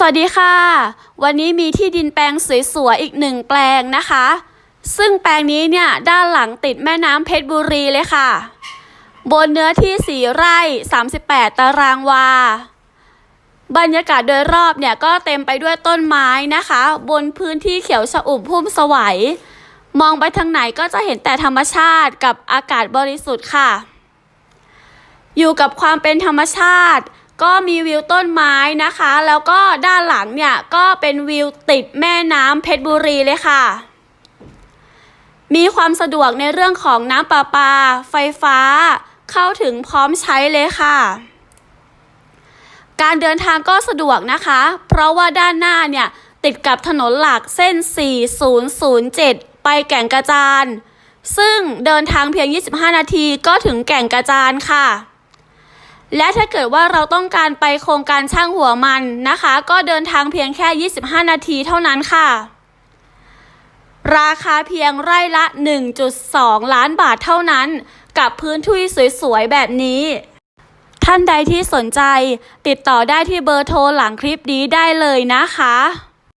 สวัสดีค่ะ วันนี้มีที่ดินแปลงสวยๆอีกหนึ่งแปลงนะคะ ซึ่งแปลงนี้เนี่ยด้านหลังติดแม่น้ำเพชรบุรีเลยค่ะ บนเนื้อที่ 4 ไร่ 38 ตารางวา บรรยากาศโดยรอบเนี่ยก็เต็มไปด้วยต้นไม้นะคะ บนพื้นที่เขียวชอุ่มพุ่มสวัย มองไปทางไหนก็จะเห็นแต่ธรรมชาติกับอากาศบริสุทธิ์ค่ะ อยู่กับความเป็นธรรมชาติ ก็มีวิวต้นไม้นะคะ แล้วก็ด้านหลังเนี่ยก็เป็นวิวติดแม่น้ำเพชรบุรีเลยค่ะ มีความสะดวกในเรื่องของน้ำประปา ไฟฟ้า เข้าถึงพร้อมใช้เลยค่ะ การเดินทางก็สะดวกนะคะ เพราะว่าด้านหน้าเนี่ยติดกับถนนหลักเส้น 4007 ไปแก่งกระจาน ซึ่งเดินทางเพียง 25 นาทีก็ถึงแก่งกระจานค่ะ และถ้าเกิดว่าเราต้องการไปโครงการช่างหัวมันนะคะ ก็เดินทางเพียงแค่ 25 นาทีเท่านั้นค่ะ ราคาเพียงไร่ละ 1.2 ล้านบาทเท่านั้น กับพื้นที่สวยๆ แบบนี้ ท่านใดที่สนใจติดต่อได้ที่เบอร์โทรหลังคลิปนี้ได้เลยนะคะ